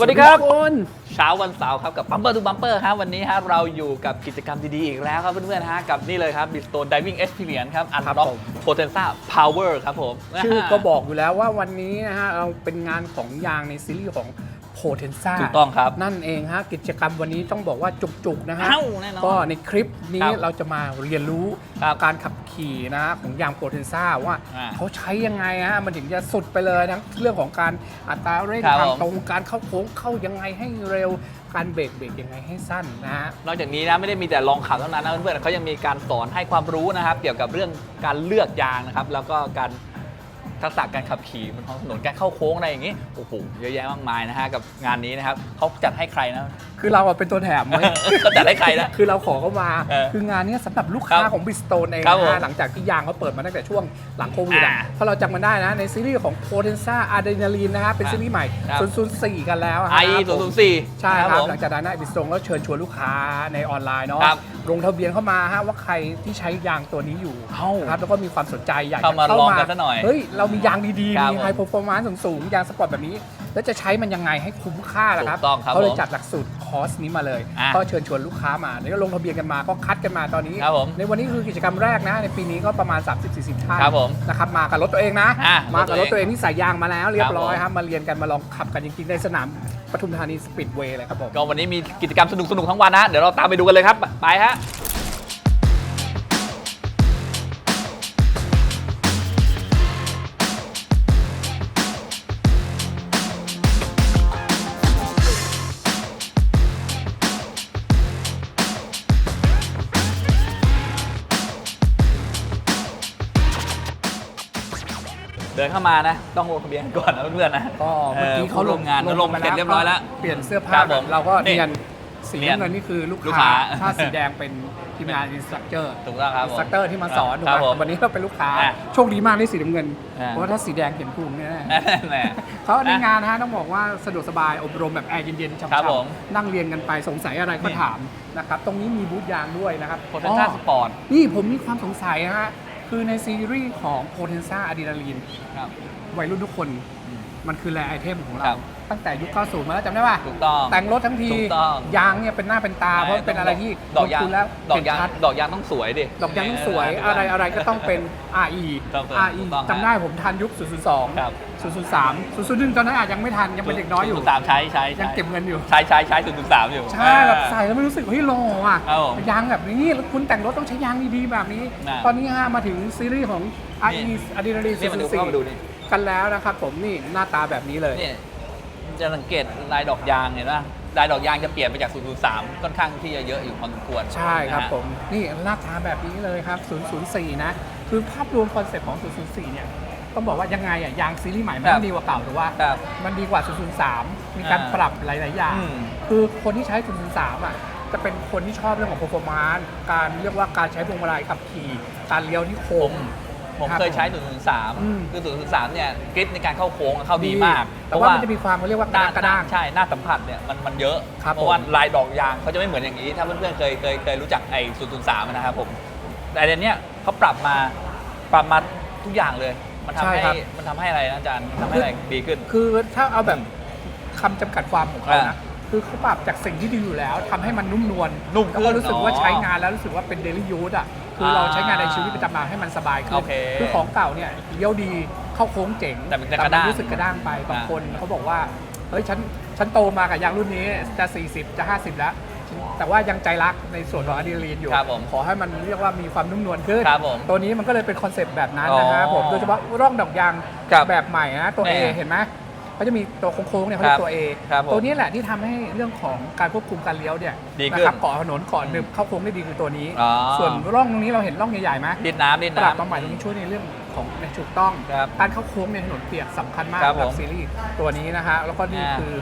วัสดีครับทุกคนเช้าวันเสาร์ครับกับ Bumper to Bumper ครับวันนี้ฮะเราอยู่กับกิจกรรมดีๆอีกแล้วครับเพื่อนๆฮะกับนี่เลยครับ Bridgestone Diving Experience ครับครับ Unlock ผม Potenza Power ครับผมชื่อก็บอกอยู่แล้วว่าวันนี้นะฮะเราเป็นงานของยางในซีรีส์ของ Potenza ถูกต้องครับ นั่นเองฮะกิจกรรมวันนี้ต้องบอกว่าจุกๆนะฮะ เอ้าแน่นอน ก็ในคลิปนี้ครับเราจะมาเรียนรู้ครับการขับขี่นะฮะของยาง Potenza ว่าอ่าเขาใช้ยังไงฮะมันถึงจะสุดไปเลยทั้งเรื่องของการอัตราเร่งครับทางผม ตรงการเข้าโค้งเข้ายังไงให้เร็ว การเบรกเบรกยังไงให้สั้นนะฮะ นอกจากนี้นะไม่ได้มีแต่ลองขับเท่านั้นนะเพื่อนๆเขายังมีการสอนให้ความรู้นะครับ เกี่ยวกับเรื่องการเลือกยางนะครับ แล้วก็การ ทักษะการขับขี่บนท้องถนนการเข้าโค้งอะไรอย่างนี้โอ้โหเยอะแยะมากมายนะฮะกับงานนี้นะครับเขาจัดให้ใครนะ คือเราอะเป็นตัวแถมไว้เขาจัดให้ใครนะ คือเราขอเข้ามา เออคืองานเนี้ยสำหรับลูกค้าครับของบิสโตนเองครับนะผมฮะหลังจากที่ยางเขาเปิดมาตั้งแต่ช่วงหลังโควิดอะอ่าเพราะเราจำกันได้นะในซีรีส์ของ Potenza Adrenaline นะฮะเป็นครับซีรีส์ใหม่ครับ 004 กันแล้วไอฮะศูนย์ศูนย์สี่ใช่ครับ ผม หลังจากนั้นนะบิสโตนก็เชิญชวนลูกค้าในออนไลน์เนาะครับลงทะเบียนเข้ามาฮะว่าใครที่ใช้ยางตัวนี้อยู่เอ้าครับแล้วก็มีความสนใจอยากจะเข้ามาลองกันซะหน่อยเฮ้ยเรามียางดีครัๆบมีไฮเปอร์ฟอร์มานซ์สูงๆยางสปอร์ตแบบนี้ แล้วจะใช้มันยังไงให้คุ้มค่าล่ะครับถูกต้องครับเขาเลยผมจัดหลักสูตรคอร์สนี้มาเลย อะก็เชิญชวนลูกค้ามาแล้วก็ลงทะเบียนกันมาก็คัดกันมาตอนนี้ ครับผมในวันนี้คือกิจกรรมแรกนะ ในปีนี้ก็ประมาณ 30-40ท่านครับผมนะครับมากับรถตัวเองนะ อะมากับรรถถตัตัววเอเองงที่ใส่ยางมาแล้วเรียบร้อยครับผมครับมาเรียนกันมาลองขับกันจริงๆในสนามปทุมธานีสปีดเวย์เลยครับผม ก็วันนี้มีกิจกรรมสนุกๆทั้งวันนะ เดี๋ยวเราตามไปดูกันเลยครับ ไปฮะ เดินเข้ามานะ ต้องลงทะเบียนก่อนนะเพื่อนๆนะก็เมื่อกี้เขาผู้ร่วมงานลงไปเสร็จเรียบร้อยแล้วเปลี่ยนเสื้อคผ้ารับผมเราก็นี่เนียนสีเนียนน้ำเงินนี่คือลูกลูกค้าค้าถ้าสีแดงเป็นทีมงานอินสตรัคเตอร์ถูกต้องครับอิผมนสตรัคเตอร์ที่มาสอนถูกครับไหมผมวันนี้เราเป็นลูกค้าอะโชคดีมากที่สีน้ำเงินอะเพราะว่าถ้าสีแดงเห็นพุงแน่แหมๆเขาในงานนะฮะต้องบอกว่าสะดวกสบายอบรมแบบแอร์เย็นๆช่ครับผมำๆนั่งเรียนกันไปสงสัยอะไรก็นี่ถามนะครับตรงนี้มีบูธยางด้วยนะครับโพเทนซ่าอ๋อสปอร์ตนี่ผมมีความสงสัยนะฮะ คือในซีรีส์ของ Potenza Adrenaline ครับวัยรุ่นทุกคน มมันคือแรไอเทมของครัเรา บ ตั้งแต่ยุค 90 มาแล้วจำได้ป่ะ ถูกต้อง แต่งรถทั้งทีถูกต้อง ยางเนี่ยเป็นหน้าเป็นตา เพราะเป็นอะไรที่ดอกยางลงทุนแล้วดอกยางเห็นชัดดอกยางต้องสวยดิ ดอกยางต้องสวยอะไรอะไรก็ต้องเป็น RE ต้องเป็น RE ถูกต้องจำได้ผมทันยุค 002 ครับ 003 001 ตอนนั้นอาจยังไม่ทัน ยังเป็นเด็กน้อยอยู่ศูสามใช้ใช้ยังเก็บเงินอยู่ ใช้ใช้ใช้ศูนย์ศูนย์สามอยู่ ใช่แบบใส่แล้วไม่รู้สึกเฮ้ยหล่ออะครับผมยางแบบนี้แล้วคุณแต่งรถต้องใช้ยางดีๆแบบนี้น่ะตอนนี้ฮะมาถึงซีรีส์ของ RE นี่ Adrenaline นี่มาดูเข้ามาดูนี่004 กันแล้วนะครับผมนี่หน้าตาแบบนี้เลยนี่จะสังเกตลายดอกยางเห็นป่ะลายดอกยางจะเปลี่ยนไปจาก003ค่อนข้างที่จะเยอะอยู่พอสมควรใช่ครับนะฮะผม นี่หน้าตาแบบนี้เลยครับ 004 นะ คือภาพรวมคอนเซ็ปต์ของ 004 เนี่ย ต้องบอกว่ายังไงอะยางซีรีส์ใหม่มันครับต้องดีกว่าเก่าหรือว่า ครับ มันดีกว่า 003 มีการอ่า ปรับหลาย ๆ อย่าง อืม คือคนที่ใช้ 003 อะ จะเป็นคนที่ชอบเรื่องของ performance การเรียกว่าการใช้พวงมาลัยขับขี่ การเลี้ยวที่โค้ง ผมครับเคยใช้อืม003คือ003เนี่ยกริปในการเข้าโค้งเข้าดีมากแต่ว่ามันจะมีความเขาเรียกว่ากระด้างกระด้าง ใช่หน้าสัมผัสเนี่ยมันมันเยอะ ครับเพราะว่าผม ลายดอกยางเขาจะไม่เหมือนอย่างนี้ ถ้าเพื่อนๆเคยเคยเคยรู้จักไอ้003นะครับผมแต่อันเนี้ยเขาปรับมาปรับมาทุกอย่างเลย มันทำใช่ให้ครับ มันทำให้อะไรนะอาจารย์มันทำให้อะไรดีขึ้น คือถ้าเอาแบบคำจำกัดความของเขาอ่านะคือเขาปรับจากสิ่งที่ดีอยู่แล้วทำให้มันนุ่มนวลนุ่มขึ้นแล้วก็รู้สึกว่าอ๋อ ใช้งานแล้วรู้สึกว่าเป็นเดลี่ยูสอะ คือเราใช้งานในชีวิตประจำวันให้มันสบายขึ้โอนเคคือของเก่าเนี่ยเลี้ยวดีเข้าโค้งเจ๋งแต่มันจะกระด้างรู้สึกกระด้างไปบางอ่าคนเขาบอกว่าเฮ้ยฉันฉันโตมากับยางรุ่นนี้จะ 40 จะ 50 แล้ว แต่ว่ายังใจรักในส่วนของอะดรีนาลีนอยู่ ครับผมขอให้มันเรียกว่ามีความนุ่มนวลขึ้น ครับผมตัวนี้มันก็เลยเป็นคอนเซปต์แบบนั้นอ๋อนะครับผม โดยเฉพาะร่องดอกยางครับแบบใหม่นะตัว A แน่เห็นไหม เขาจะมีตัวโค้งๆเนี่ยเขาเรียครักบตัว A ครับผมตัวนี้แหละที่ทำให้เรื่องของการควบคุมการเลี้ยวเนี่ยดีขึ้นนะครับเกาะถนนเกาะหนึบเข้าโค้งได้ดีคือตัวนี้ อ๋อ ส่วนร่องตรงนี้เราเห็นร่องใหญ่ๆไหมดินน้ำดินปรับน้ำมาใหม่ตรงนี้ช่วยในเรื่องของในถูกต้องครับการเข้าโค้งในถนนเปียกสำคัญมากครับสำหรัผมซีรีส์ตัวนี้นะฮะแล้วก็นี่อ่าคือ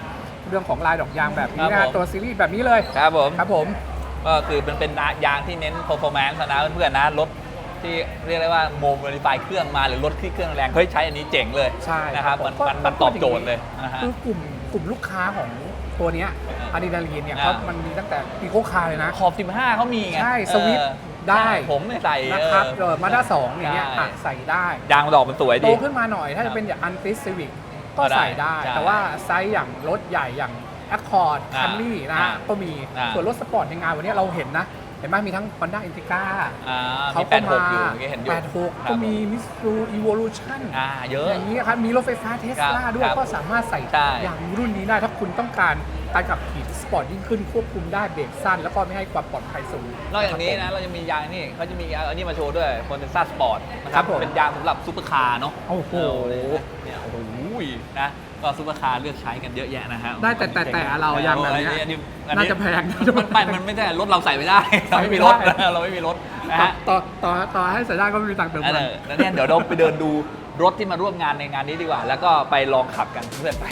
เรื่องของลายดอกยางแบบนี้ครันะบฮะผม ตัวซีรีส์แบบนี้เลยครับผม ครับผม ก็คือเป็นเป็นยางที่เน้น performance นะเพื่อนๆนะรถ ที่เรียกได้ว่าโมโมดิฟายเครื่องมาหรือรถที่เครื่องแรงเฮ้ยใช้อันนี้เจ๋งเลยใช่นะครับผมมันก็มันมันตอบโจทย์เลยนะฮะ คือกลุ่มกลุ่มลูกค้าของตัวเนี้ยอะดรีนาลีนเนี่ยอ่า เขามันมีตั้งแต่ปีโคคาเลยนะ ขอบ 15เขามีไงใช่เออสวิฟต์ได้ ใช่ผมไม่ใส่นะครับเอเอออมาด้าสองอย่างเงี้ยใช่อะใส่ได้ ยางมันดอกมันสวยโตดี ขึ้นมาหน่อยถ้าครัจะบเป็นอย่างอันติสซีวิกก็ก็ได้ใส่ได้ ใช่แต่ว่าไซส์อย่างรถใหญ่อย่าง Accord อ่า Camry นะอ่าฮะก็มี อ่าส่วนรถสปอร์ตในงานวันนี้เราเห็นนะ เห็นไหมมีทั้ง Honda Integra อ่าเขามีแปก็ดหมากอยู่เมื่อกี้เห็นอยู่86ครัก็บมี Mitsubishi Evolution อ่าเยอะ อย่างนี้ครับ มีรถไฟฟ้าเทสลาครับด้วย ครับก็สามารถใส่ใช่ อย่างรุ่นนี้ได้ ถ้าคุณต้องการการขับขี่สปอร์ตยิ่งขึ้นควบคุมได้เบรกสั้น แล้วก็ไม่ให้ความปลอดภัยสูง นอกจากนี้คนะรับเราจะมียางนี่เขาจะมีอันนี้มาโชว์ด้วย p o n t e n z a Sport นะคครัรับบผม เป็นยางสำหรับซูเปอร์คาร์เนาะโอ้โห เนี่ยโอ้โหนะ ก็ซูเปอร์คาร์เลือกใช้กันเยอะแยะนะฮะได้แต่แต่แต่เรายางแบบเนี้ยอัอัน่าจะแพงมันไม่มันไม่ได้รถเราใส่ไม่ได้เราไม่มีรถใส่ไม่ได้เราไม่มีรถนะต่อฮะต่อต่อต่อให้ใส่ได้ก็ไม่มีตังค์เติมนั่นมันแหละแล้วเนี่ยเดี๋ยวเราไปเดินดูรถที่มาร่วมงานในงานนี้ดีกว่า แล้วก็ไปลองขับกันเพื่อนไป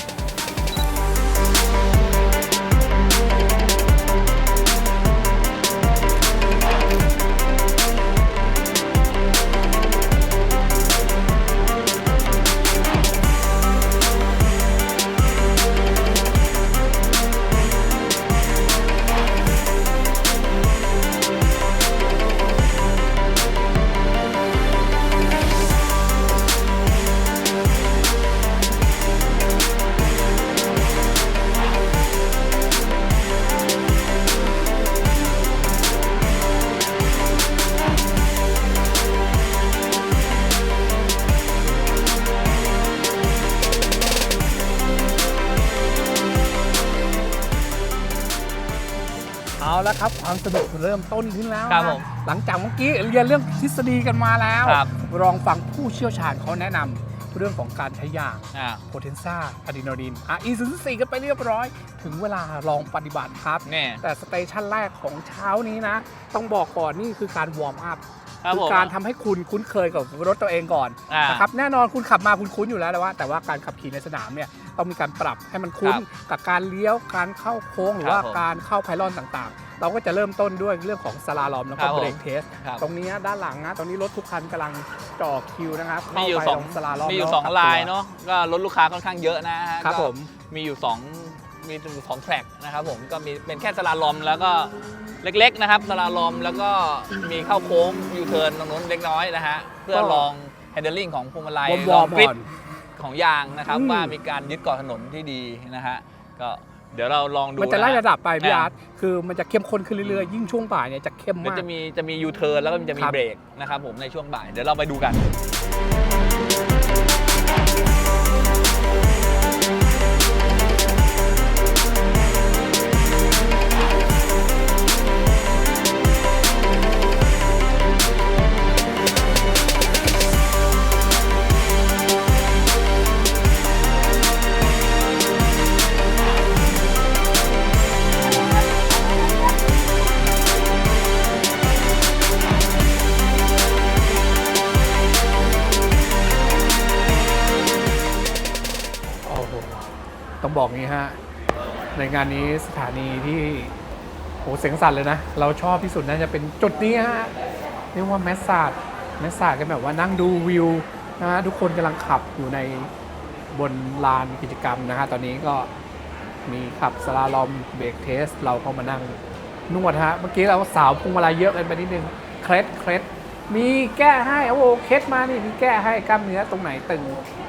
เริ่มต้นขึ้นแล้วครับนะผมหลังจากเมื่อกี้เรียนเรื่องทฤษฎีกันมาแล้วครับลองฟังผู้เชี่ยวชาญเขาแนะนำเรื่องของการใช้ยางอ่า โพเทนซ่าอะดรีนาลีนอะอีซูซูกันไปเรียบร้อย ถึงเวลาลองปฏิบัติครับเนี่ยแต่สเตชันแรกของเช้านี้นะ ต้องบอกก่อนนี่คือการวอร์มอัพ ครับคืผมการทำให้คุณคุ้นเคยกับรถตัวเองก่อนอ่านนะครับแน่นอนคุณขับมาคุณคุ้นอยู่แล้วแต่ว่า แต่ว่าการขับขี่ในสนามเนี่ยต้องมีการปรับให้มันคุ้นครับกับการเลี้ยวการเข้าโค้งหรือว่าครับผมการเข้าไพลอนต่างๆ เราก็จะเริ่มต้นด้วยเรื่องของสลาลอมแล้วครัก็บผม เบรกเทส ครับ ตรงนี้ด้านหลังนะตรงนี้รถทุกคันกำลังจ่อคิวนะครับมีอยู่เข้าไปสองตรงสลาลอมมีอยู่แล้วสองขับลายตัวเนาะก็รถลูกค้าค่อนข้างเยอะนะฮะครับก็ผม มีอยู่สองมีอยู่สองแทร็กนะครับผมก็มีเป็นแค่สลาลอมแล้วก็ เล็กๆนะครับสลาลอมแล้วก็มีเข้าโค้งยูเทิร์นตรงนู้นเล็กน้อยนะฮะเพื่อลอง handling ของพวงมาลัยวอร์มลวออร์งมกริปก่อนของยางนะครับอืม ว่ามีการยึดเกาะถนนที่ดีนะฮะก็เดี๋ยวเราลองดูมันจะไล่ฮ ระดับไปพี่อ่าอาร์ตคือมันจะเข้มข้นขึ้นเรื่อยๆ ยิ่งช่วงบ่ายเนี่ยจะเข้มเดี๋ยวมาก จะมีจะมียูเทิร์นแล้วก็จะมีครับ เบรกนะครับผมในช่วงบ่าย เดี๋ยวเราไปดูกันโในงานนี้สถานีที่โหเสียงสั่นเลยนะ เราชอบที่สุดน่าจะเป็นจุดนี้ฮะเรียกว่าแมสซาดแมสซาดกันแบบว่านั่งดูวิวนะฮะทุกคนกำลังขับอยู่ในบนลานกิจกรรมนะฮะตอนนี้ก็มีขับสลาลอมเบรกเทส เราก็มานั่งนวดฮะ เมื่อกี้เราสาวพวงมาลัยเยอะกันไปนิดนึงเคล็ดเคล็ดมีแก้ให้โอ้โหเคล็ดมานี่มีแก้ให้กล้ามเนื้อตรงไหนตึง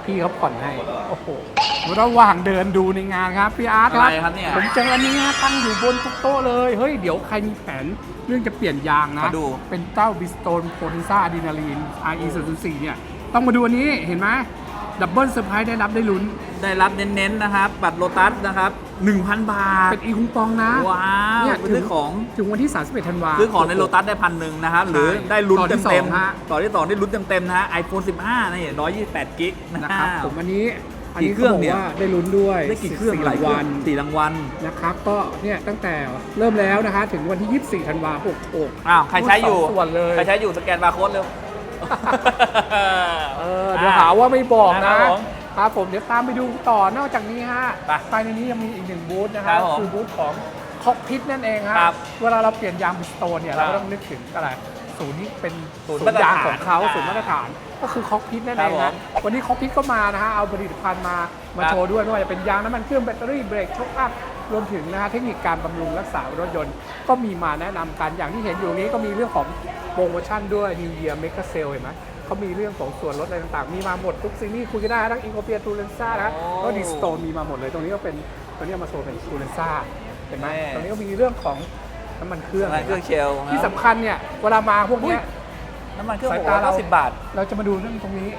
พี่เขาผ่อนให้ โอ้โห ระหว่างเดินดูในงานครับพี่อาร์ตครับ อะไรครับเนี่ย ผมเจออันนี้ฮะตั้งอยู่บนทุกโต๊ะเลย เฮ้ย เดี๋ยวใครมีแผนเรื่องจะเปลี่ยนยางนะ มาดู เป็นเจ้าบิสโตนโพลิซ่าอะดรีนาลีน RE 0 4เนี่ย ต้องมาดูอันนี้ เห็นไหม ดับเบิลเซอร์ไพรส์ได้รับได้ลุ้น ได้รับเน้นๆนะครับ บัตรโลตัสนะครับ 1,000 บาท เป็นอีคุงปองนะ ว้าวเนี่ยไปซื้อของถึงวันที่ 31 ธันวาซื้อของในโลตัสได้พันหนึ่งนะครับ หรือได้ลุ้นต่อที่เต็มสองฮะๆต่อที่สองได้ลุ้นเต็มๆนะฮะ iPhone 15นี่128 กิกนะนะครับผมอันนี้อันนี้กี่เครื่องขาบกเนี่ยว่าได้ลุ้นด้วยได้กี่เครื่องสี่หลายเครื่วัองนสี่รางวัลนะครับก็เนี่ยตั้งแต่เริ่มแล้วนะคะถึงวันที่ 24 ธันวาคม66อ้าวใครใช้อยู่สองส่วนเลยใครใช้อยู่สแกนบาร์โค้ดเร็ว เออเดี๋ยวหาว่าไม่บอกครันะบผมครับผมเดี๋ยวตามไปดูต่อนอกจากนี้ฮะไปภายในนี้ยังมีอีกหนึ่งบูธนะคครัรับบผมคือบูธของคอกพิทนั่นเองฮะครับเวลาเราเปลี่ยนยางบิสโตนเนี่ยครัเราบก็ต้องนึกถึงอะไรศูนย์นี้เป็นศูศูนย์นย์ยางมาตรฐานของเขาอ่าศูนย์มาตรฐานก็คือคอกพิทนั่นครัเอบงผมนะวันนี้คอกพิทก็มานะฮะเอาผลิตภัณฑ์มามาครับโชว์ด้วยไม่ว่าจะเป็นยางน้ำมันเครื่องแบตเตอรี่เบรกช็อคอัพ รวมถึงนะฮะเทคนิคการบำรุงรักษารถยนต์ ก็มีมาแนะนำกันอย่างที่เห็นอยู่นี้ก็มีเรื่องของโปรโมชั่นด้วย New Year Mega Sale เห็นไหมเขามีเรื่องของส่วนลดอะไรต่างๆ มีมาหมดทุกซีรีส์คุยกันได้ทั้งอิงโคเปียตูเลนซ่านะโอ้ก็ดิสโตนมีมาหมดเลย ตรงนี้ก็เป็นตัวนี้เอามาโชว์เป็นคูเรนซ่าเห็นไหมแน่ตรงนี้ก็มีเรื่องของน้ำมันเครื่องน้ำมันเครื่องเชลล์นะที่สำคัญเนี่ยเวลามาพวกเนี้ยน้ำมันเครื่องสายหกตาร้อยเราเก้าสิบบาท เราจะมาดูเรื่องตรงนี้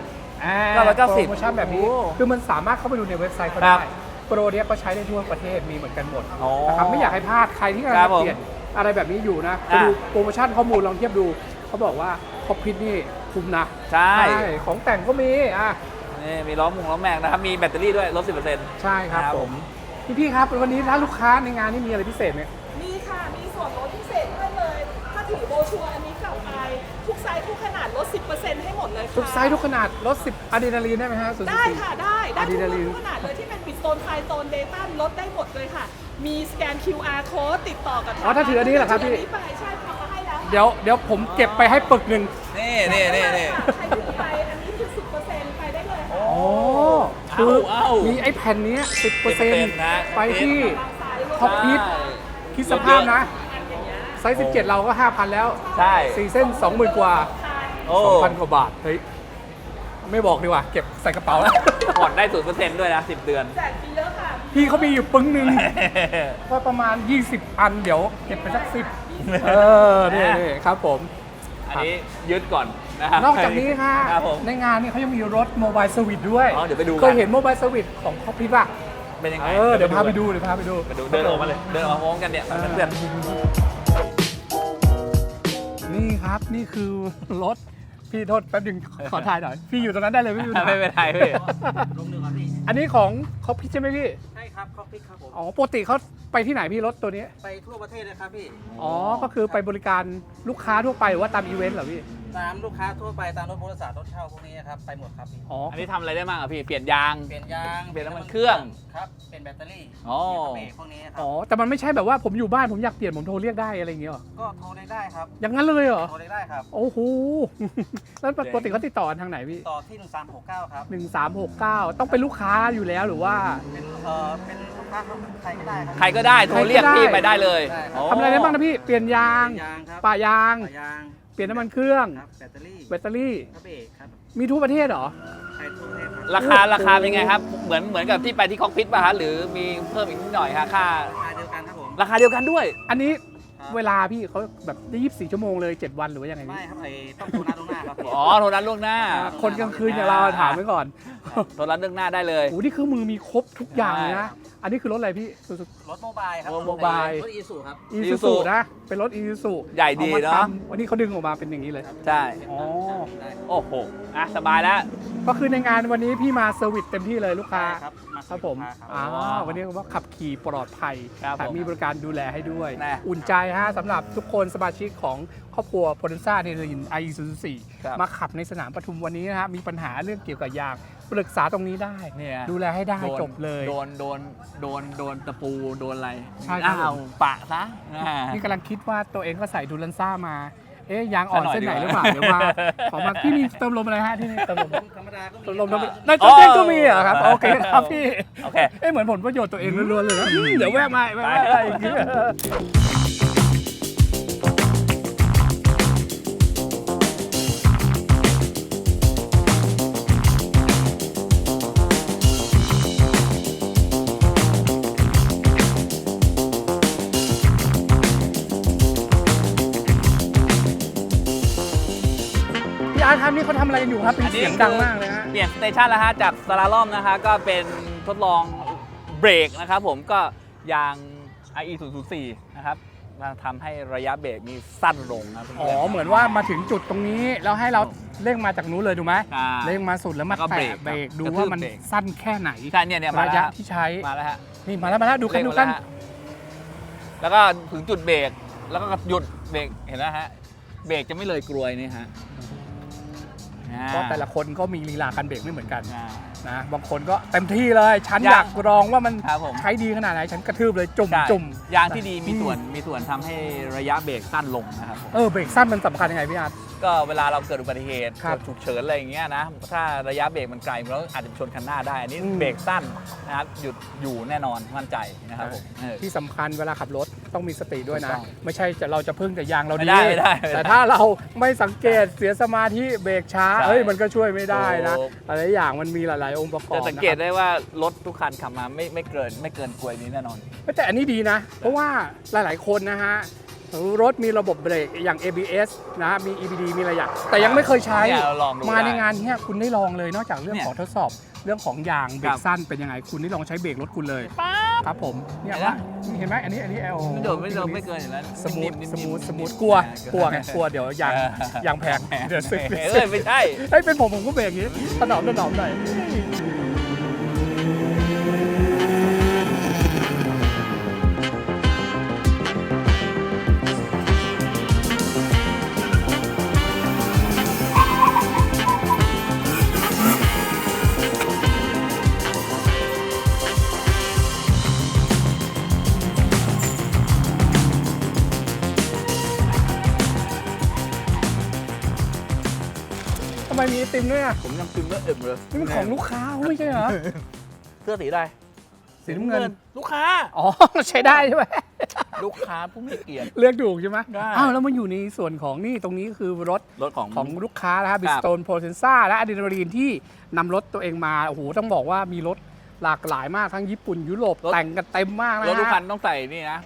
อ่า990โปรโมชั่นแบบนี้โอ้คือมันสามารถเข้าไปดูในเว็บไซต์เขาครัได้บ โปรเนี้ยก็ใช้ได้ทั่วประเทศมีเหมือนกันหมดอ๋อ นะครับไม่อยากให้พลาดใครที่กำลังครัจะบผมเปลี่ยนอะไรแบบนี้อยู่นะไปอะ ดูโปรโมชั่นข้อมูลลองเทียบดู เขาบอกว่าคอพิทนี่คุ้มนะใช่ของแต่งก็มีอะนี่มีล้อมุงล้อแม็กนะครับ มีแบตเตอรี่ด้วยลดสิบเปอร์เซ็นต์ใช่ครับครับผผมมพี่พี่ๆครับวันนี้ถ้าลูกค้าในงานนี่มีอะไรพิเศษไหม มีค่ะ มีส่วนลดพิเศษด้วยเลย ถ้าถือโบรชัวร์อันนี้ ส์ทุกขนาดลด 10%ให้หมดเลยค่ะทุกไซส์ทุกขนาดลด 10อะดรีนาลีนได้ไหมฮะ0.4 ได้ค่ะได้ได้ทุกอะดรีนาลีนทุกขนาดเลยที่เป็นปิดโซนไฟโซนเดต้าลดได้หมดเลยค่ะ มีสแกน QR code ติดต่อกับทงอ๋อถ้าถืออันนี้เหรอครับพี่ ถืนนี้ไปใช่ทำมาให้แล้วเดี๋ยวเดี๋ยวผมเก็บไปให้ปึกหนึ่งนี่นี่นี่นี่ใครถือไปอันนี้คือ 10%ไปได้เลยค่ะโอ้คือเอ้ามีไอ้แผ่นเนี้ย10% 10%นะ ไปที่บางไซส์ลดท็อปพิทใช่คิดสภาพนะ ไซส์ 17 เราก็ 5,000 แล้วใช่4เส้น20,000 กว่า โอ้ 2,000 กว่าบาท เฮ้ย ไม่บอกดีกว่า เก็บใส่กระเป๋าแล้ว ผ่อนได้ศูนย์เปอร์เซ็นต์ด้วยนะสิบเดือน แจกฟรีเยอะค่ะพี่เขามีอยู่ปึ้งหนึ่งว่าประมาณ 20 อัน เดี๋ยวเก็บไปสักสิบเออนี่นี่ครับผม อันนี้ยึดก่อนนะครับนอกจากนี้ค่ะ ครับผม ในงานนี่เขายังมีรถโมบายเซอร์วิสด้วยอ๋อเดี๋ยวไปดูกัน เคยเห็นโมบายเซอร์วิสของคอปพิป่ะเป็นยังไงเออเดี๋ยวพาไปดูเดี๋ยวพาไปดูไปดูเดินออกมาเลย เดินออกมาพร้อมกันเนี่ยเออเพื่อน นี่ครับนี่คือรถพี่โทษแป๊บนึงขอถ่ายหน่อย พี่อยู่ตรงนั้นได้เลยไม่มีปัญหาไม่เป็นไรพี่ลงหนึ่งครับพี่อันนี้ของคอปพิใช่ไหมพี่ ใช่ครับคอฟฟี่ครับผมอ๋อปกติเขาไปที่ไหนพี่รถตัวนี้ ไปทั่วประเทศเลยครับพี่ อ๋อ ก็คือไปบริการลูกค้าทั่วไปหรือว่าตามอีเวนต์เหรอพี่ตามลูกค้าทั่วไปตามรถบริษัทรถเช่าพวกนี้ครับไปหมดครับพี่อ๋ออันนี้ทำอะไรได้บ้างอะพี่ เปลี่ยนยาง เปลี่ยนยางเปลี่ยนน้ำมันเครื่องครับเป็นแบตเตอรี่อ๋อ เปลี่ยนกระเบรกพวกนี้ครัอ๋บอแต่มันไม่ใช่แบบว่าผมอยู่บ้านผมอยากเปลี่ยนผมโทรเรียกได้อะไรอย่างเงี้ยหรอก็โทรได้ได้ครับอย่างนั้นเลยเหรอโทรได้ได้ครับ โอ้โห แล้วปกติเขาติดต่อกันทางไหนพี่ต่อที่ 1369 ครับหนึ่งสามหกเก้าต้องเป็นลูกค้าอยู่แล้วหรือว่า เป็นเอ่อเป็นลูกค้าครับใครก็ได้ครัใครก็ได้โทรเรียกพี่ไปได้เลยได้ครับโทำอะไรได้บ้างนะพี่ เปลี่ยนยางเปลี่ยนยางครับป่ายางป่ายางเปลี่ยนน้ำมันเครื่อง ครับแบตเตอรี่แบตเตอรี่กระเบรกครับมีทั่วประเทศเหรอ ไปทั่วประเทศครับราคาโอ้โหราคาเป็นไงครับ เหมือนเหมือนกับที่ไปที่คอกพิทป่ะฮะหรือมีเพิ่มอีกนิดหน่อยฮะค่า ราคาเดียวกันครับผม ราคาเดียวกันด้วย อันนี้ครับ เวลาพี่เขาแบบได้ยี่สิบสี่ชั่วโมงเลย7วันหรือว่ายังไงไม่พี่ครับไอ้ต้องโทรหน้าตรงหน้าครับพี่ อ๋อโทรนัดล่วงหน้าอ่าคนกลางคืนอย่างเราถามไว้ก่อนโทรนัดล่วงหน้าได้เลย โอ้โหนี่คือมือมีครบทุกอย่างเลยใช่นะ อันนี้คือรถอะไรพี่สุรถโมบายครับรถโมบาย รถอีซูครับอีซู Isuzu ซูนะ เป็นรถอีซูซูใหญ่ดีเนอะ วันนี้เขาดึงออกมาเป็นอย่างนี้เลย ใช่ อ๋อ ได้โอ้โหอะสบายแล้ว ก็คือในงานวันนี้พี่มาเซอร์วิสเต็มที่เลยลูกค้า ครับ มาครับผมครับ อ่าวันนี้ว่าขับขี่ปลอดภัยครับแถมผมมีบริการดูแลให้ด้วย แน่อุ่นใจฮะสำหรับทุกคนสมาชิกของครอบครัวโพลนซ่าเนลินไอซูซูครับ มาขับในสนามปทุมวันนี้นะฮะมีปัญหาเรื่องเกี่ยวกับยางปรึกษาตรงนี้ได้ เนี่ยดูแลให้ได้โดนจบเลย โดนโดนโดนโดนตะปูโดนอะไรใช่ครับ อ้าวปะซะอ่า นี่กำลังคิดว่าตัวเองก็ใส่ดูลันซ่ามา เอ๊ยยางอ่อนสักหน่อยเส้นไหนดีหกรือว่าเปล่าเดี๋ยวมาขอมาพี่มีเติมลมอะไรฮะที่นี่เติมลมธรรมดาก็มีเติมลมคเติรัมบในตัวเต้นก็มีเหรอครับโอเคครับพี่โอเคเอ้ยเหมือนผลประโยชน์ตัวเองล้วนๆเลยนะเดี๋ยวแวะมาแวะมาไปอะไอาร์ตครับนี่เขาทำอะไรกันอยู่ครับเป็นเสียงดังมากเลยฮะ เปลี่ยนสเตชันแล้วฮะจากสลาลอมนะคะก็เป็นทดลองเบรกนะครับผมก็ยาง IE 0 0 4นะครับมาทำให้ระยะเบรกมีสั้นลงนะอ๋อ เหมือนว่ามาถึงจุดตรงนี้แล้วให้เราเร่งมาจากนู้นเลย ถูกไหมอ่าเร่งมาสุดแล้วมาแล้วก็แตะเบรกเบรกครับดูกระทืบว่ามันเบรกสั้นแค่ไหนใช่เนี่ยเนี่ยมาระแล้วยะฮะที่ใช้มาแล้วฮะนี่มาแล้วมาแล้วดูกันเร่งดูมากัแล้นวฮะแล้วก็ถึงจุดเบรกแล้วก็หยุดเบรกเห็นไหมฮะเบรกจะไม่เลยกลวยนี่ฮะ อ่าก็แต่ละคนก็มีลีลาการเบรกไม่เหมือนกันอ่า นะบางคนก็เต็มที่เลย ฉันยางอยากลองว่ามันครับผม ใช้ดีขนาดไหนฉันกระทืบเลยจุ่มใช่จุ่มยางที่ดีมีอืมส่วนมีส่วนทำให้ระยะเบรกสั้นลงนะครับผม เออเบรกสั้นมันสำคัญยังไงพี่อาร์ตก็เวลาเราเกิดอุบัติเหตุครับเกิดฉุกเฉินอะไรอย่างเงี้ยนะ ถ้าระยะเบรกมันไกลเราอาจจะชนคันหน้าได้ อันนี้อืม เบรกสั้นนะครับ หยุดอยู่แน่นอนมั่นใจนะครับผมเออ ที่สำคัญเวลาขับรถต้องมีสติด้วยนะถูกต้องไม่ใช่จะเราจะพึ่งแต่ยางเราไม่ดีได้ไม่ได้ไม่ได้แต่ถ้าเราไม่สังเกตเสียสมาธิเบรกช้าใช่เอ้ยมันก็ช่วยไม่ได้นะถูก หลายๆอย่างมันมีหลายๆองค์ประกอบจะสังเกตนะครับได้ว่ารถทุกคันขับมาไม่ไม่เกินไม่เกินกลวยนี้แน่นอน แต่อันนี้ดีนะ เพราะว่าหลายๆคนนะฮะ รถมีระบบเบรกอย่าง ABS นะมี EBD มีอะไรอย่างแต่ยังไม่เคยใช้ เนี่ยเราลองดูมาในได้ งานเนี้ยคุณได้ลองเลยนอกจากเรื่องเนี่ยของทดสอบ เรื่องของยางเบรครักบ สั้นเป็นยังไง คุณได้ลองใช้เบรกรถคุณเลยป๊าบ ครับผมเนี่ยเห็นไหมว่าเห็นไหมอันนี้อันนี้ L ไม่โดนไม่โดนไม่เกินอยู่แล้วสมูทนิ่ๆสมูทนิ่ๆสมูทนิ่ๆกลัวอ่ากลัวไงกลัวเดี๋ยวยางเออยางแพงเดี๋ยวซื้อ เอ้ยไม่ใช่ เฮ้ยเป็นผมผมก็เบรกอย่างนี้ถนอมถนอมหน่อย ติมด้วยอะผมยังพิมพ์ว่าเอ็มเลยนี่มันของลูกค้าไม่ใช่เหรอเสื้อสีอะไรสีน้ำเงิน ลูกค้า อ๋อ ใช้ได้ใช่ไหมลูกค้าผู้มีเกียรติเลือกถูกใช่ไหมได้อ้าวแล้วมันอยู่ในส่วนของนี่ตรงนี้คือรถรถของของลูกค้านะครับบิคสรับโตนโพเซนซ่าและอะดรีนาลีนที่นำรถตัวเองมาโอ้โหต้องบอกว่ามีรถหลากหลายมากทั้งญี่ปุ่นยุโรปแต่งกันเต็มมากนะรถทุกคัฮะนต้องใส่นี่นะ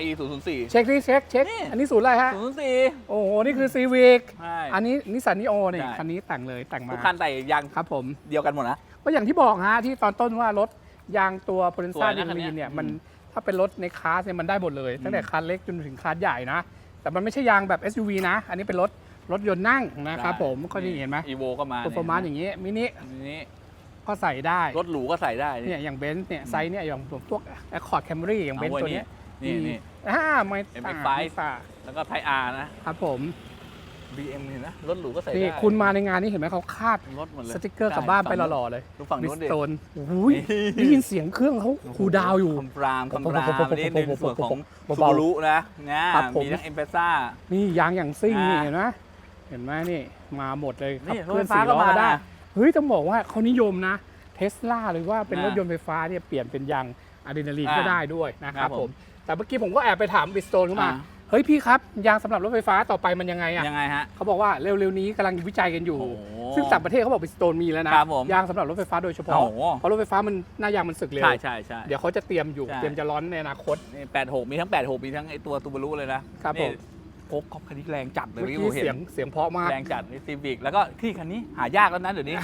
IE 0 0 4 เช็คดิเช็คเช็ค นี่ อันนี้ศูนย์อะไรฮะ 0 0 4 โอ้โห นี่คือซีวิกใช่ อันนี้นิสสันนิโอเนี่ยใช่ คันนี้แต่งเลยแต่งมาทุกคันใส่ยางครับผม เดียวกันหมดนะ ก็อย่างที่บอกฮะที่ตอนต้นว่ารถยางตัวโพเซนซ่าสวยดินะคันนาเนี้ลียนเนี่ยอืมมันถ้าเป็นรถในคลาสเนี่ยมันได้หมดเลย ตั้งแต่อืมคลาสเล็กจนถึงคลาสใหญ่นะ แต่มันไม่ใช่ยางแบบ SUV นะ อันนี้เป็นรถรถยนต์นั่งนะครับผมก็นี่เห็นไหมอีโวก็มาเปอร์ฟอร์มานซ์อย่างนี้มินินี้ก็ใส่ได้ รถหรูก็ใส่ได้ เนี่ยอย่างเบนซ์เนี่ยไซส์เนี่ยอย่างพวก Accord Camry อย่างเบนซ์เอาตัวไว้เนี้ยนี่ นี่ อ่าไม่ MX5 ต่างไม่ต่างแล้วก็ไทอาร์นะ ครับผม BM เห็นนะรถหรูก็ใส่ได้นี่คุณมาในงานนี้เห็นไหมเขาคาดรถหมดเลยสติกเกอร์กลับบ้านไปหล่อๆเลยดูฝั่งบินู้สนดิ โตนอุ้ยได้ยินเสียงเครื่องเขาคูลดาวน์อยู่ คำรามคำรามผมผมผมนี่ผมในผมส่วนของผมผมซูเบาบารุนะนะครับผมมีทั้งเอ็มเพซ่า นี่ยางอย่างซิ่งนี่อ่า เห็นไหมเห็นไหมนี่มาหมดเลยครับนี่เคลื่อนรถไฟฟ้าสี่ล้อก็มา ได้นะเฮ้ยต้องบอกว่าเขานิยมนะเทสลาหรือว่าเป็นอ่ารถยนต์ไฟฟ้าเนี่ยเปลี่ยนเป็นยางอะดรีนาลีนอ่าก็ได้ด้วยนะคครัรับบผผม ม แต่เมื่อกี้ผมก็แอบไปถามบิสโตนเข้ามา อ่า เฮ้ยพี่ครับ ยางสำหรับรถไฟฟ้าต่อไปมันยังไงอะยังไงฮะ เขาบอกว่าเร็วๆนี้กำลังวิจัยกันอยู่ โอ้โหซึ่งต่างประเทศเขาบอกบิสโตนมีแล้วนะครับผมยางสำหรับรถไฟฟ้าโดยเฉพาะโอ้โห เพราะรถไฟฟ้ามันหน้ายางมันสึกเร็ว ใช่ใช่ใช่ เดี๋ยวเขาจะเตรียมอยู่ใช่ เตรียมจะร้อนในอนาคต นี่แปดหกมีทั้งแปดหกมีทั้งไอตัวตูบารุเลยนะครับผม นี่โคกคอปคันนี้แรงจัดเลยเมื่อที่กี้ผมเห็เสียงนเสียงเพราะมาก แรงจัดนี่ซีวิกแล้วก็ที่คันนี้หายากแล้วนะเดี๋ยวนี้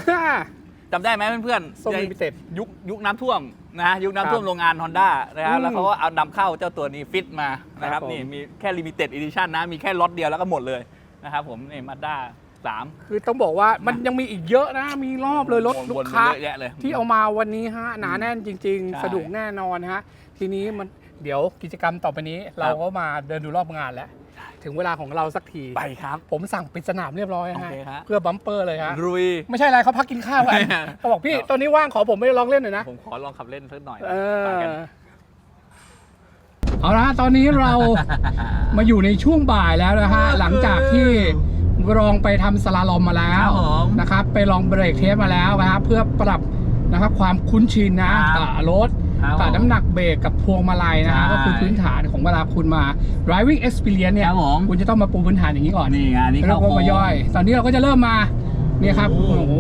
จำได้ไหมเพื่อนๆส้มในลิมิเต็ด ยุคยุคน้ำท่วม นะยุคน้ำท่วมครับโรงงานฮอนด้านะครับอืมแล้วเขาก็เอานำเข้าเจ้าตัวนี้ฟิตมานะคครัรับบผมนี่มีแค่ลิมิเต็ดอีดิชั่นนะ มีแค่ล็อตเดียวแล้วก็หมดเลยนะครับผมนี่มาด้าสามคือต้องบอกว่ามันยังมีอีกเยอะนะ มีรอบเลยรถลูวนกๆค้าเยอะแยะเลยที่เอามาวันนี้ฮะหนาแน่นจริงใช่ๆสนุกแน่นอนฮะทีนี้มันเดี๋ยวกิจกรรมต่อไปนี้ เราก็มาเดินดูรอบงานแล้ว ถึงเวลาของเราสักทีไปครับ ผมสั่งปิดสนามเรียบร้อยฮะโอเคฮะ เพื่อบัมเปอร์เลยฮะรุย ไม่ใช่อะไรเขาพักกินข้าวกัน เขาบอกพี่ตอนนี้ว่างขอผมไม่ลองเล่นหน่อยนะ ผมขอลองขับเล่นสักหน่อยเอไปกันอเอาละตอนนี้เรา มาอยู่ในช่วงบ่ายแล้วนะฮะ หลังจากที่ลองไปทำสลาลอมมาแล้วครับผมนะครับ ไปลองเบรกเทสมาแล้วนะครับ เพื่อปรับนะครับความคุ้นชินนะครับ กับรถ ครับกับผมน้ำหนักเบรกกับพวงมาลัยนะฮะใช่ก็คือพื้นฐานของเวลาคุณมา driving experience เนี่ยครับผมคุณจะต้องมาปูพื้นฐานอย่างนี้ก่อนนี่ไงนี่แล้วเข้าก็มาย่อย ตอนนี้เราก็จะเริ่มมาเนี่ยครับโอ้โอ้โห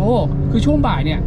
คือช่วงบ่ายเนี่ย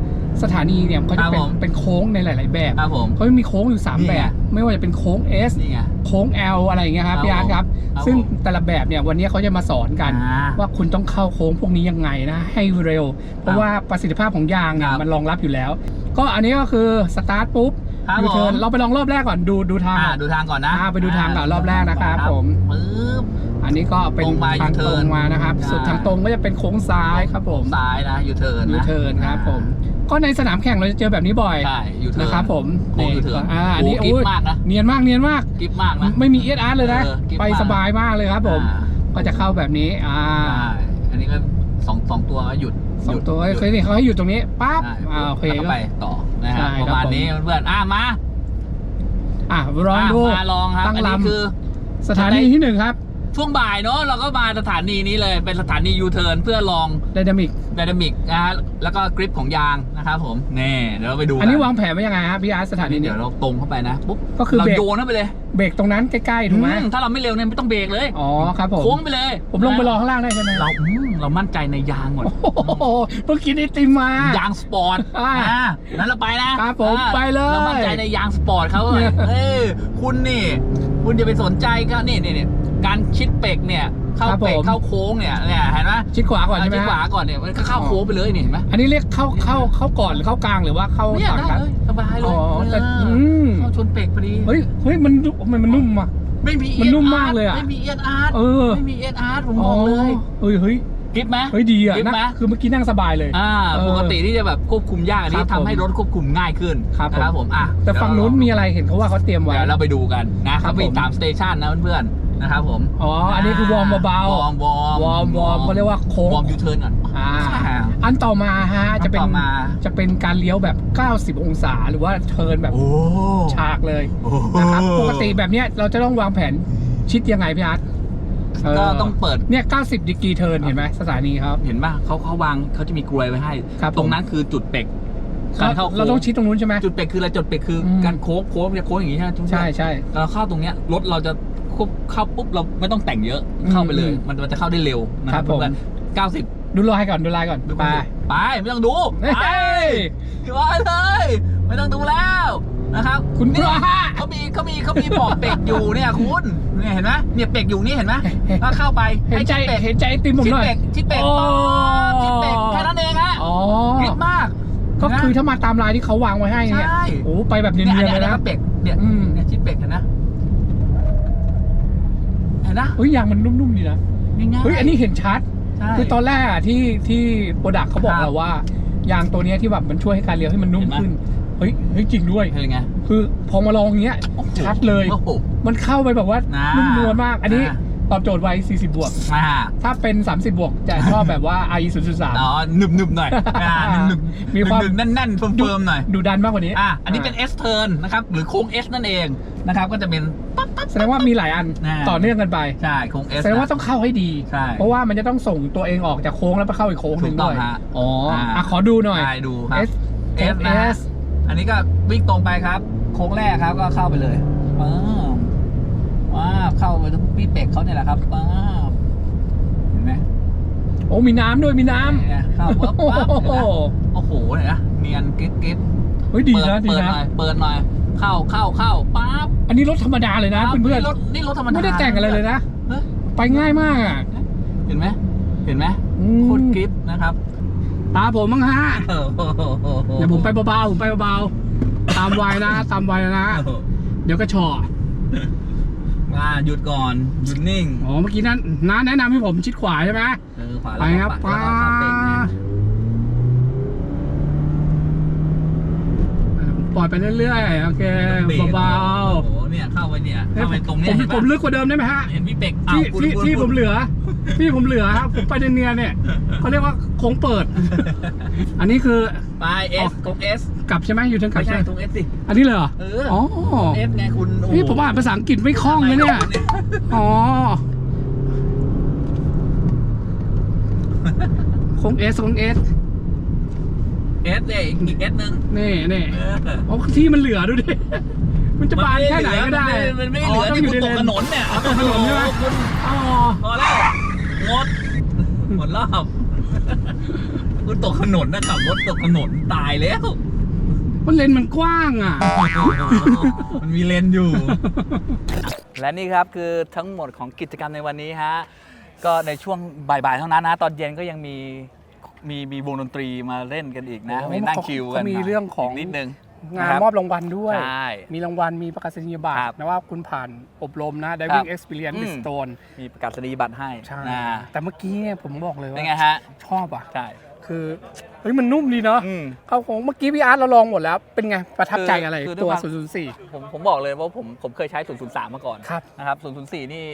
สถานีเนี่ยก็ครัจะบเป็นผมเป็นโค้งในหลาย ๆ แบบครับผมเขาจะมีโค้งอยู่3นี่แบไงบไม่ว่าจะเป็นโค้ง S นี่ไงโค้ง L อะไรอย่างเงี้ยครับครับพี่อาร์ตครับครับซึ่งผมแต่ละแบบเนี่ยวันนี้เขาจะมาสอนกันอ่าว่าคุณต้องเข้าโค้งพวกนี้ยังไงนะ ให้เร็ว เพราะว่าประสิทธิภาพของยางเนี่ยครับมันรองรับอยู่แล้ว ก็อันนี้ก็คือสตาร์ทปุ๊บ ครับยูเทิร์นผม เราไปลองรอบแรกก่อนดูดูทางอ่าก่อนดูทางก่อนนะอ่าไปดูทางก่อนรอบแรกนะครับผมปึ๊บ อันนี้ก็เป็นตรงมาทางตรง U-turn มานะครับ ใช่ สุดทางตรงก็จะเป็นโค้งซ้ายครับผมซ้ายนะยูเทิร์นยูเทิร์นครับผมก็ในสนามแข่งเราจะเจอแบบนี้บ่อยใช่ยูเทิร์นนะครับผมโค้ง U-turn อ่าอันนี้โอ้กิ๊บโอ้ยมากนะเนียนมากเนียนมากกิฟมากนะ ไม่มีเอสอาร์เลยนะ เออกิ๊บไปมาก สบายมากเลยครับผม อ่าก็จะเข้าแบบนี้อ่าใช่อันนี้ก็สองสองตัวก็หยุดสองตัวหยุดเคยนี่เขาให้อยู่ตรงนี้ปั๊บใช่อ่าโอเคแล้วก็ก็ ไปต่อ นะฮะใช่ประครับมาณผมนี้เพื่อนๆอะมาอะลองดูะมาลองครับตั้งอันนี้ลำ คือ สถานีที่หนึ่งครับช่วงบ่ายเนาะเราก็มาสถานีนี้เลยเป็นสถานียูเทิร์นเพื่อลองไดนามิกไดนามิกนะฮะแล้วก็กริปของยางนะครับผมนี่เดี๋ยวเราไปดูอันนี้กัวางแผนไว้ยังไงฮะพี่อาร์ตสถานีนี่นี้ เดี๋ยวเราตรงเข้าไปนะปุ๊บก็คือเราเบรก โยนเข้าไปเลยเบรกตรงนั้นใกล้ๆถูกไหมอืถ้าเราไม่เร็วเนี่ยไม่ต้องเบรกเลยอ๋อครับผมโค้งไปเลยผมลงไปรอข้างล่างได้ใช่ไหมเราอืม เรามั่นใจในยางก่อนโอ้โหเพิ่งกินไอติมมายางสปอร์ตอ่าอ่านั้นเราไปนะครับผมอ่าไปเลยเรามั่นใจในยางสปอร์ตเขาเลยเอ้ยคุณนี่ คุณจะไปสนใจก็นี่นี่นี่การชิดเป็กเนี่ยเข้าครับผมเป็กเข้าโค้งเนี่ยเนี่ยเห็นไหมชิดขวาก่อนใช่ไหมชิดขวาฮะก่อนเนี่ยมันก็เข้าโค้งไปเลยนี่เห็นไหมอันนี้เรียกเข้าเข้าเข้าก่อนหรือเข้ากลางหรือว่าเข้าเนี่ยต่างได้กันเลยสบายเลอ๋ยอแต่เออือมเข้าชนเป็กพอดีเฮ้ยเฮ้ยมันทำไมมันนุ่มอะไม่มีมันนุ่ม ESR มากเลยอะไม่มีเออาร์เออไม่มีเออาร์ผมบอกเลยเฮ้ยเฮ้ย กริปไหมเฮ้ยดีอะกิ๊บนะไหม คือเมื่อกี้นั่งสบายเลย อ่าเออปกติที่จะแบบควบคุมยากอันนี้ครับผมทำให้รถควบคุมง่ายขึ้นครับผม นะครับผมอะแต่ฝั่งนู้นมีอะไรเห็นเขาว่าเขาเตรียมไว้ เดี๋ยวเราไปดูกันนะคครัรับบมีผมตามสเตชันนะเพื่อนๆนะครับผมอ๋อ อันนี้คือวอร์มเบาๆวอร์มวอร์มวอร์มวอร์มเขาเรียกว่าโค้งวอร์มยูเทิร์นก่อนอ่าอ่าอันต่อมาฮะจะเป็นอันต่อมาจะเป็นการเลี้ยวแบบ 90 องศาหรือว่าเทิร์นแบบโอ้ฉากเลยโอ้นะครับปกติแบบเนี้ยเราจะต้องวางแผนชิดยังไงพี่อาร์ตเก็ต้องเปิด เนี่ย90ดีกรีเทิร์นเห็นไหมสถานีครับ เห็นป่ะเขาเขาวางเขาจะมีกลวยไว้ให้ ครับผม ตรงนั้นคือจุดเป็กการเข้าโค้เราต้องชิดตรงนู้นใช่ไหม จุดเป็กคืออะไรจุดเป็กคืออม การโค้งโค้งจะโค้งอย่างนี้ใช่ไหมทุกใช่ใช่ เราเข้าตรงเนี้ยรถเราจะควบเข้าปุ๊บเราไม่ต้องแต่งเยอะเข้าไปเลยอืมมันมันจะเข้าได้เร็วนะคครัรับบผมเพื่อนเก้าสิบดูลายก่อนดูลายก่อนไปไปไม่ต้องดูเฮ้ไปยอยู่ว่าเลย ไม่ต้องดูแล้ว นะครับคุณพเนี่ยระเขามีเขามีเขามีบอกเป็กอยู่เนี่ยคุณเนี่ยเห็นไหมเนี่ยเป็กอยู่นี่เห็นไหมเฮ้ยถ้าเข้าไปเห็นใจชิดเป็กเห็นใจไอติมผมชิดหน่อยเป็กชิดเป็กโอ้ชิดเป็กแค่นั้นเองฮะอ๋อคลิปมาก ก็คือถ้ามาตามลายที่เขาวางไว้ให้เนี่ยใช่โอ้ไปแบบเนีเนี่ยยอันนๆเลยนะเนี้ยอันเนี้ยก็เป็กเนี่ยอืมเนี่ยชิดเป็กเห็นนะเห็นนะเฮ้ยยางมันนุ่มๆดีนะง่ายๆเฮ้ยอันนี้เห็นชัดใช่คือตอนแรกอะที่ที่โปรดักเขาบอกครับเราว่ายางตัวเนี้ยที่แบบมันช่วยให้การเลี้ยวให้มันนุ่มเห็นไหมขึ้น เฮ้ยเฮ้ยจริงด้วย เป็นไง คือพอมาลองอย่างเงี้ยโอ้โหชัดเลย โอ้โหมันเข้าไปแบบว่าน่านุ่มนวลมาก อันนี้น่า ตอบโจทย์ไว้ 40 บวก อ่าถ้าเป็น 30 บวก จะชอบแบบว่า i 0 อ๋อ3 หนึบหนึบๆหน่อยอ่าหนึบหนึบมีความ หนึบๆแน่นๆเฟิร์มๆหน่อย ดูดันมากกว่านี้อะ อันนี้เป็น S turn นะครับ หรือโค้ง S นั่นเองนะครับ ก็จะเป็นปั๊บปั๊บ แสดงว่ามีหลายอันน่า ต่อเนื่องกันไป ใช่โค้ง S แสดงว่าต้องเข้าให้ดี ใช่เพราะว่ามันจะต้องส่งตัวเองออกจากโค้งแล้วไปเข้าอีกโค้งหนึ่งถูกต้ด้องวยฮะอ๋ออ่า อะขอดูหน่อย ใช่ดูครับ S S นะฮะ S อันนี้ก็วิ่งตรงไปครับ โค้งแรกครับก็เข้าไปเลยป๊าบว้าวเข้าไปตรงพี่เป็กเขาเนี่ยแหละครับป๊าบเห็นไหมโอ้มีน้ำด้วยมีน้เนี่ยเข้าำปั๊บโอ้ปั๊บโหโอ้โหเนี่ยนะเนียนกิ๊บกิ๊บเฮ้ยดีเปิดนะดีเปิดนะหน่อยเปิดหน่อยเข้าเข้าเข้าปั๊บอันนี้รถธรรมดาเลยนะปั๊บเพื่อนรถนี่รถธรรมๆดา ไม่ได้แต่งอะไรเลยนะ เฮ้ย ไปง่ายมากอะเห็นไหมเห็นไหมอืม โคตรกิ๊บนะครับ ตาผมมั้งฮะเดี๋ยวผมไปเบาๆผมไปเบาๆตามวัยนะ ตามวัยนะ เดี๋ยวก็ชอมาหยุดก่อนหยุดนิ่งอ๋อเมื่อกี้นั้นน้าแนะนำให้ผมชิดขวาใช่ไหมเออขวาไปครับแล้วก็เข้าเบรกนะ ปล่อยไปเรื่อยๆ โอเคบรกเบาโอ้โหเนี่ยเข้าไปเนี่ยๆเข้าไปตรงเนี้ผยมเห็นผปะมลึกกว่าเดิมได้ไหมฮะเห็นพี่เป็กที่อ้าวคุณที่คุณที่คุณผมเหลือที่ผมเหลือครับผมไปเนียนๆเนี่ยเขาเรียกว่าโค้งเปิด อันนี้คือไปเอสตรงเอสกลับใช่ไหมอยู่ทางกลัไม่บใช่ใช่ไหมตรงเอสสิอันนี้เลยเหรอเอออ๋อเอสไงคุณโอ้โหนี่ผมอ่านภาษาอังกฤษไม่คล่องนะเนี่ยอ๋อโค้งเอสโค้งเอส เอสเนี่ยอีกเอสหนึ่งนี่นี่เออโอ้ที่มันเหลือดูดิ มันจะบานแค่ไหนก็ได้มันไม่เหลือต้ที่งคุณตกใเลถนนเนี่ยอ๋อตกถนนใช่ไหมคุณอ๋อพอแล้วงดหมดรอบคุณตกถนนนะขับรถตกถนนตายแล้วมันเลนมันกว้างอะ มันมีเลนอยู่ และนี่ครับคือทั้งหมดของกิจกรรมในวันนี้ฮะ ก็ในช่วงบ่ายๆเท่านั้นนะ ตอนเย็นก็ยังมี มีมีวงดนตรีมาเล่นกันอีกนะโอ้มีนั่งคิวกันเขามีเรื่องของ กนิดนึงงานะคบมอบรางวัลด้วย ใช่มีรางวัลมีประกาศนียบัตครรับนะว่าคุณผ่านอบรมนะครั Diving บ Experience อืม Bridgestone มีประกาศนียบัตรให้ใช่นะแต่เมื่อกี้เนี่ยผมบอกเลยเป็นว่าไงฮะ ชอบอะ ใช่คือเฮ้ยมันนุ่มดีเนาะอืม เขาของเมื่อกี้พี่อาร์ตเราลองหมดแล้ว เป็นไงประทับใจอะไรคือด้วยตัว ความ 004 ผมผมบอกเลยว่าผมผมเคยใช้ 003 มาก่อนครับ นะครับ 004 นี่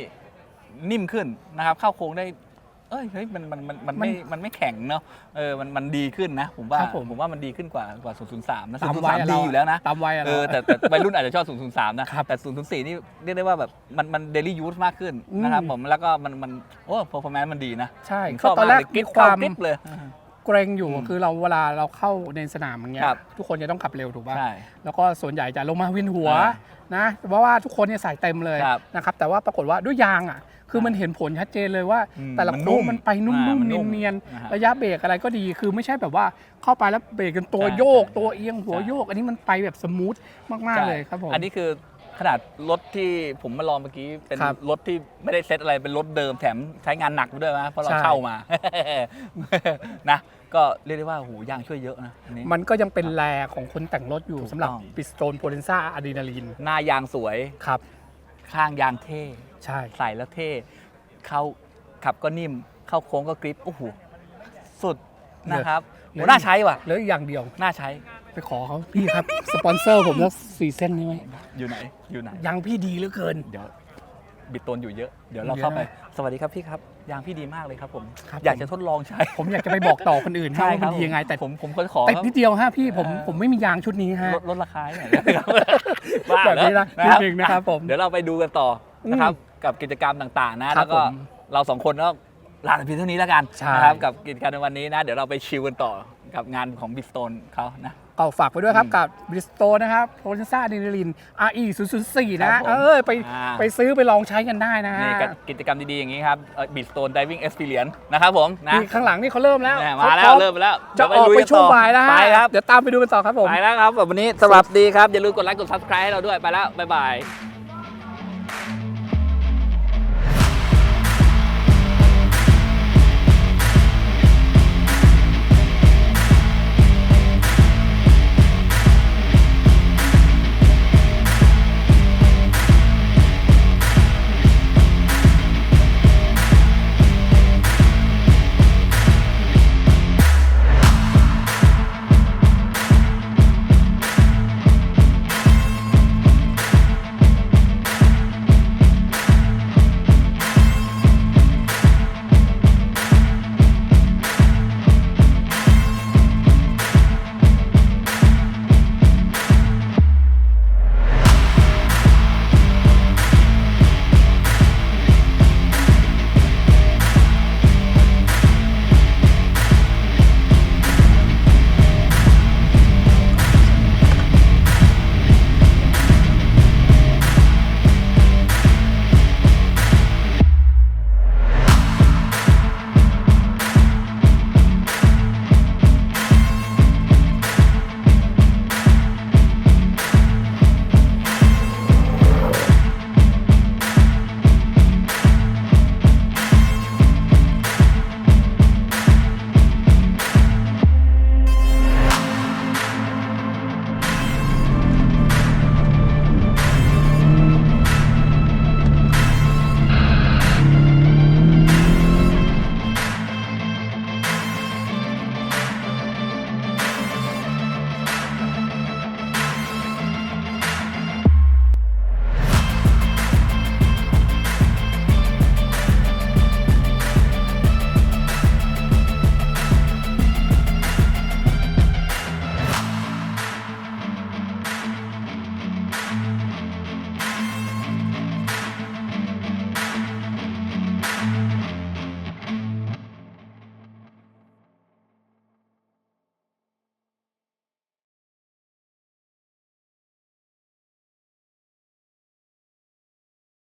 นิ่มขึ้นนะครับ เข้าโค้งได้ เอ้ยเฮ้ยมันมันมันมันไม่มันไม่แข็งเนาะเออมันมันดีขึ้นนะ ผมว่าครับผมผมว่ามันดีขึ้นกว่ากว่า 003 นะตามวัย003 อะดีเรา อยู่แล้วนะ ตามวัยอะเอเราอแต่แต่วัยรุ่นอาจจะชอบ 003 นะแต่ 004 นี่เรียกได้ว่าแบบมันมันเดลี่ยูสมากขึ้นอืม นะครับผมแล้วก็มันมันโอ้พอร์ฟอร์แมนซ์มันดีนะใช่ผมชก็อบตอนมากแรกเลยมีกิ๊บความกิ๊บเลย เกรงอยู่อืมคือเราเวลาเราเข้าในสนามอย่างเงี้ยครับ ทุกคนจะต้องขับเร็วถูกป่ะใช่ แล้วก็ส่วนใหญ่จะลงมาวินหัวอ่านะเพราะว่าทุกคนเนี่ยใส่เต็มเลยครับนะครับแต่ว่าปรากฏว่าด้วยยางอะ คือมันเห็นผลชัดเจนเลยว่า อืมแต่ละมันโค้งนุ่มมันไปนุ่อ่ามมันๆนุ่มเนียนนะฮะๆระยะเบรกอะไรก็ดี คือไม่ใช่แบบว่าเข้าไปแล้วเบรกกันตัวใช่โยก ใช่ตัวเอียงหัวใช่ โยก อันนี้มันไปแบบสมูทมากๆเลยครับผม อันนี้คือขนาดรถที่ผมมาลองเมื่อกี้เป็นครับรถที่ไม่ได้เซตอะไรเป็นรถเดิมแถมใช้งานหนักด้วยนะเพราะเราใช่ เช่ามา นะก็เรียกได้ว่าโหยางช่วยเยอะนะอันนี้ มันก็ยังเป็นแรของคนแต่งรถอยู่ถูกสำหรับต้อง ปิสโตนโพเลนซ่าอะดรีนาลีน หน้ายางสวย ครับ ข้างยางเท่ ใช่ ใส่แล้วเท่ เข้าขับก็นิ่ม เข้าโค้งก็กริปโอ้โห สุดนะครับโหน่าใช้ว่ะ แล้วอีกอย่างเดียว น่าใช้ ไปขอเขาพี่ครับ สปอนเซอร์ผมแล้วสี่เส้นได้ไหมอยู่ไหน อยู่ไหนยางพี่ดีเหลือเกิน เดี๋ยว บิดตนอยู่เยอะ เดี๋ยวเราเยอะเข้าไปนะสวัสดีครับพี่ครับ ยางพี่ดีมากเลยครับผม ครับอยากผม จะทดลองใช้ ผมอยากจะไปบอกต่อคนอื่นให้ว่ามันดียังไง แต่ผมผมขอแต่นิดเดียวฮะพี่ผมเออผมไม่มียางชุดนี้ฮะ ลดลดราคาให้หน่อยนะครับบ้าแบบนี้นะแล้วนิดนึงนะครับผมเดี๋ยวเราไปดูกันต่อนะครับ กับกิจกรรมต่างๆนะครัแล้บวก็ผมเราสองคนก็ลาไปเพียงเท่านี้แล้วกันใช่ นะครับกับกิจกรรมในวันนี้นะ เดี๋ยวเราไปชิลกันต่อกับงานของบิสโตนเขานะ ก็ฝากไปด้วยครับอืมกับบริสโตนะครับโพลซ่าดินลิน RE 004ครันะบผมเออไปอ่าไปซื้อไปลองใช้กันได้นะฮะนี่ก็กิจกรรมดีๆอย่างนี้ครับบิสโตน Diving Experience นะครับผมนะนี่ข้างหลังนี่เขาเริ่มแล้วเนี่ยมาแล้วขเริ่มไปแล้ว จะเดี๋ยวออกลุไปกันช่วงต่อบ่ายแล้วฮะไปครับเดี๋ยวตามไปดูกันต่อครับผมไปแล้วครับแบบวันนี้สวัสดีครับอย่าลืมกดไลค์กด subscribe ให้เราด้วยไปแล้วบ๊ายบาย